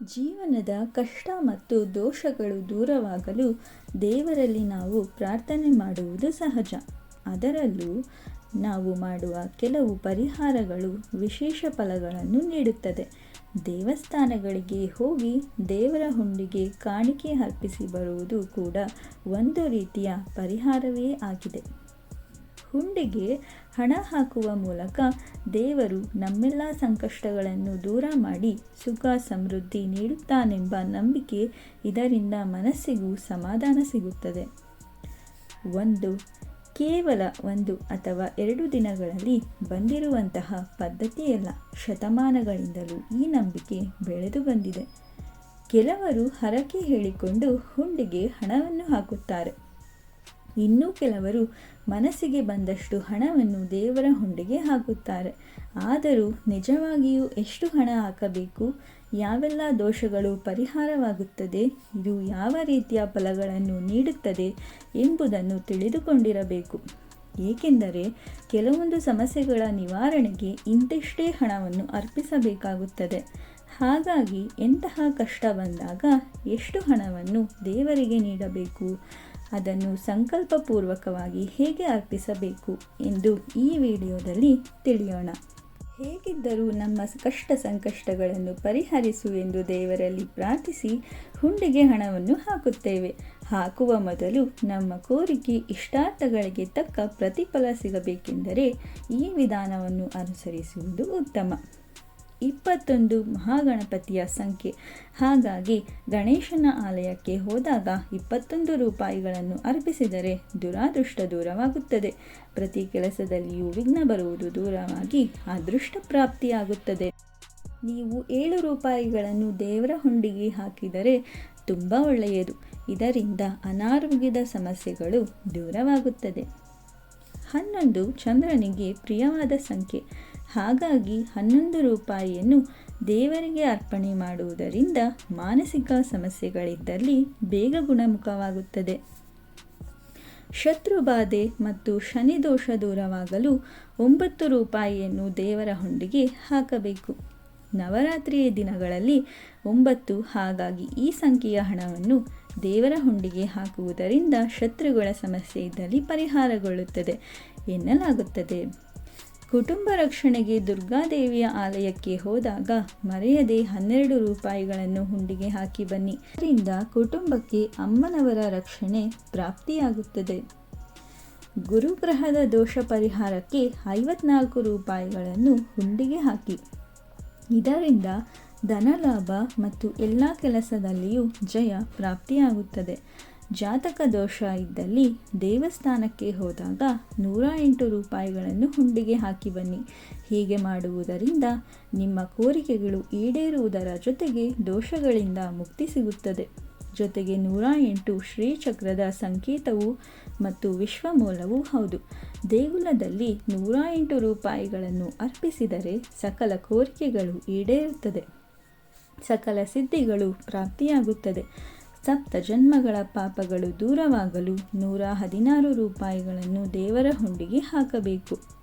ಜೀವನದ ಕಷ್ಟ ಮತ್ತು ದೋಷಗಳು ದೂರವಾಗಲು ದೇವರಲ್ಲಿ ನಾವು ಪ್ರಾರ್ಥನೆ ಮಾಡುವುದು ಸಹಜ. ಅದರಲ್ಲೂ ನಾವು ಮಾಡುವ ಕೆಲವು ಪರಿಹಾರಗಳು ವಿಶೇಷ ಫಲಗಳನ್ನು ನೀಡುತ್ತದೆ. ದೇವಸ್ಥಾನಗಳಿಗೆ ಹೋಗಿ ದೇವರ ಹುಂಡಿಗೆ ಕಾಣಿಕೆ ಅರ್ಪಿಸಿ ಬರುವುದು ಕೂಡ ಒಂದು ರೀತಿಯ ಪರಿಹಾರವೇ ಆಗಿದೆ. ಹುಂಡಿಗೆ ಹಣ ಹಾಕುವ ಮೂಲಕ ದೇವರು ನಮ್ಮೆಲ್ಲ ಸಂಕಷ್ಟಗಳನ್ನು ದೂರ ಮಾಡಿ ಸುಖ ಸಮೃದ್ಧಿ ನೀಡುತ್ತಾನೆಂಬ ನಂಬಿಕೆ ಇದರಿಂದ ಮನಸ್ಸಿಗೂ ಸಮಾಧಾನ ಸಿಗುತ್ತದೆ. ಒಂದು, ಕೇವಲ ಒಂದು ಅಥವಾ ಎರಡು ದಿನಗಳಲ್ಲಿ ಬಂದಿರುವಂತಹ ಪದ್ಧತಿಯಲ್ಲ ಶತಮಾನಗಳಿಂದಲೂ ಈ ನಂಬಿಕೆ ಬೆಳೆದು ಬಂದಿದೆ. ಕೆಲವರು ಹರಕೆ ಹೇಳಿಕೊಂಡು ಹುಂಡಿಗೆ ಹಣವನ್ನು ಹಾಕುತ್ತಾರೆ. ಇನ್ನು ಕೆಲವರು ಮನಸ್ಸಿಗೆ ಬಂದಷ್ಟು ಹಣವನ್ನು ದೇವರ ಹುಂಡಿಗೆ ಹಾಕುತ್ತಾರೆ. ಆದರೂ ನಿಜವಾಗಿಯೂ ಎಷ್ಟು ಹಣ ಹಾಕಬೇಕು? ಯಾವೆಲ್ಲ ದೋಷಗಳು ಪರಿಹಾರವಾಗುತ್ತದೆ? ಇದು ಯಾವ ರೀತಿಯ ಫಲಗಳನ್ನು ನೀಡುತ್ತದೆ ಎಂಬುದನ್ನು ತಿಳಿದುಕೊಂಡಿರಬೇಕು. ಏಕೆಂದರೆ ಕೆಲವೊಂದು ಸಮಸ್ಯೆಗಳ ನಿವಾರಣೆಗೆ ಇಂತಿಷ್ಟೇ ಹಣವನ್ನು ಅರ್ಪಿಸಬೇಕಾಗುತ್ತದೆ. ಹಾಗಾಗಿ ಎಂತಹ ಕಷ್ಟ ಬಂದಾಗ ಎಷ್ಟು ಹಣವನ್ನು ದೇವರಿಗೆ ನೀಡಬೇಕು? ಅದನ್ನು ಸಂಕಲ್ಪಪೂರ್ವಕವಾಗಿ ಹೇಗೆ ಅರ್ಪಿಸಬೇಕು ಎಂದು ಈ ವಿಡಿಯೋದಲ್ಲಿ ತಿಳಿಯೋಣ. ಹೇಗಿದ್ದರೂ ನಮ್ಮ ಕಷ್ಟ ಸಂಕಷ್ಟಗಳನ್ನು ಪರಿಹರಿಸು ಎಂದು ದೇವರಲ್ಲಿ ಪ್ರಾರ್ಥಿಸಿ ಹುಂಡಿಗೆ ಹಣವನ್ನು ಹಾಕುತ್ತೇವೆ. ಹಾಕುವ ಮೊದಲು ನಮ್ಮ ಕೋರಿಕೆ ಇಷ್ಟಾರ್ಥಗಳಿಗೆ ತಕ್ಕ ಪ್ರತಿಫಲ ಸಿಗಬೇಕೆಂದರೆ ಈ ವಿಧಾನವನ್ನು ಅನುಸರಿಸುವುದು ಉತ್ತಮ. ಇಪ್ಪತ್ತೊಂದು ಮಹಾಗಣಪತಿಯ ಸಂಖ್ಯೆ. ಹಾಗಾಗಿ ಗಣೇಶನ ಆಲಯಕ್ಕೆ ಹೋದಾಗ ಇಪ್ಪತ್ತೊಂದು ರೂಪಾಯಿಗಳನ್ನು ಅರ್ಪಿಸಿದರೆ ದುರಾದೃಷ್ಟ ದೂರವಾಗುತ್ತದೆ. ಪ್ರತಿ ಕೆಲಸದಲ್ಲಿಯೂ ವಿಘ್ನ ಬರುವುದು ದೂರವಾಗಿ ಅದೃಷ್ಟ ಪ್ರಾಪ್ತಿಯಾಗುತ್ತದೆ. ನೀವು ಏಳು ರೂಪಾಯಿಗಳನ್ನು ದೇವರ ಹುಂಡಿಗೆ ಹಾಕಿದರೆ ತುಂಬ ಒಳ್ಳೆಯದು. ಇದರಿಂದ ಅನಾರೋಗ್ಯದ ಸಮಸ್ಯೆಗಳು ದೂರವಾಗುತ್ತದೆ. ಹನ್ನೊಂದು ಚಂದ್ರನಿಗೆ ಪ್ರಿಯವಾದ ಸಂಖ್ಯೆ. ಹಾಗಾಗಿ ಹನ್ನೊಂದು ರೂಪಾಯಿಯನ್ನು ದೇವರಿಗೆ ಅರ್ಪಣೆ ಮಾಡುವುದರಿಂದ ಮಾನಸಿಕ ಸಮಸ್ಯೆಗಳಿದ್ದಲ್ಲಿ ಬೇಗ ಗುಣಮುಖವಾಗುತ್ತದೆ. ಶತ್ರುಬಾಧೆ ಮತ್ತು ಶನಿ ದೋಷ ದೂರವಾಗಲು ಒಂಬತ್ತು ರೂಪಾಯಿಯನ್ನು ದೇವರ ಹುಂಡಿಗೆ ಹಾಕಬೇಕು. ನವರಾತ್ರಿಯ ದಿನಗಳಲ್ಲಿ ಒಂಬತ್ತು ಹಾಗಾಗಿ ಈ ಸಂಖ್ಯೆಯ ಹಣವನ್ನು ದೇವರ ಹುಂಡಿಗೆ ಹಾಕುವುದರಿಂದ ಶತ್ರುಗಳ ಸಮಸ್ಯೆ ಇದ್ದಲ್ಲಿ ಪರಿಹಾರಗೊಳ್ಳುತ್ತದೆ ಎನ್ನಲಾಗುತ್ತದೆ. ಕುಟುಂಬ ರಕ್ಷಣೆಗೆ ದುರ್ಗಾದೇವಿಯ ಆಲಯಕ್ಕೆ ಹೋದಾಗ ಮರೆಯದೆ ಹನ್ನೆರಡು ರೂಪಾಯಿಗಳನ್ನು ಹುಂಡಿಗೆ ಹಾಕಿ ಬನ್ನಿ. ಇದರಿಂದ ಕುಟುಂಬಕ್ಕೆ ಅಮ್ಮನವರ ರಕ್ಷಣೆ ಪ್ರಾಪ್ತಿಯಾಗುತ್ತದೆ. ಗುರುಗ್ರಹದ ದೋಷ ಪರಿಹಾರಕ್ಕೆ ಐವತ್ನಾಲ್ಕು ರೂಪಾಯಿಗಳನ್ನು ಹುಂಡಿಗೆ ಹಾಕಿ. ಇದರಿಂದ ಧನಲಾಭ ಮತ್ತು ಎಲ್ಲ ಕೆಲಸದಲ್ಲಿಯೂ ಜಯ ಪ್ರಾಪ್ತಿಯಾಗುತ್ತದೆ. ಜಾತಕ ದೋಷ ಇದ್ದಲ್ಲಿ ದೇವಸ್ಥಾನಕ್ಕೆ ಹೋದಾಗ ನೂರ ಎಂಟು ರೂಪಾಯಿಗಳನ್ನು ಹುಂಡಿಗೆ ಹಾಕಿ ಬನ್ನಿ. ಹೀಗೆ ಮಾಡುವುದರಿಂದ ನಿಮ್ಮ ಕೋರಿಕೆಗಳು ಈಡೇರುವುದರ ಜೊತೆಗೆ ದೋಷಗಳಿಂದ ಮುಕ್ತಿ ಸಿಗುತ್ತದೆ. ಜೊತೆಗೆ ನೂರ ಎಂಟು ಶ್ರೀಚಕ್ರದ ಸಂಕೇತವು ಮತ್ತು ವಿಶ್ವಮೂಲವೂ ಹೌದು. ದೇಗುಲದಲ್ಲಿ ನೂರ ಎಂಟು ರೂಪಾಯಿಗಳನ್ನು ಅರ್ಪಿಸಿದರೆ ಸಕಲ ಕೋರಿಕೆಗಳು ಈಡೇರುತ್ತದೆ. ಸಕಲ ಸಿದ್ಧಿಗಳು ಪ್ರಾಪ್ತಿಯಾಗುತ್ತದೆ. ಸಪ್ತ ಜನ್ಮಗಳ ಪಾಪಗಳು ದೂರವಾಗಲು ನೂರ ಹದಿನಾರು ರೂಪಾಯಿಗಳನ್ನು ದೇವರ ಹುಂಡಿಗೆ ಹಾಕಬೇಕು.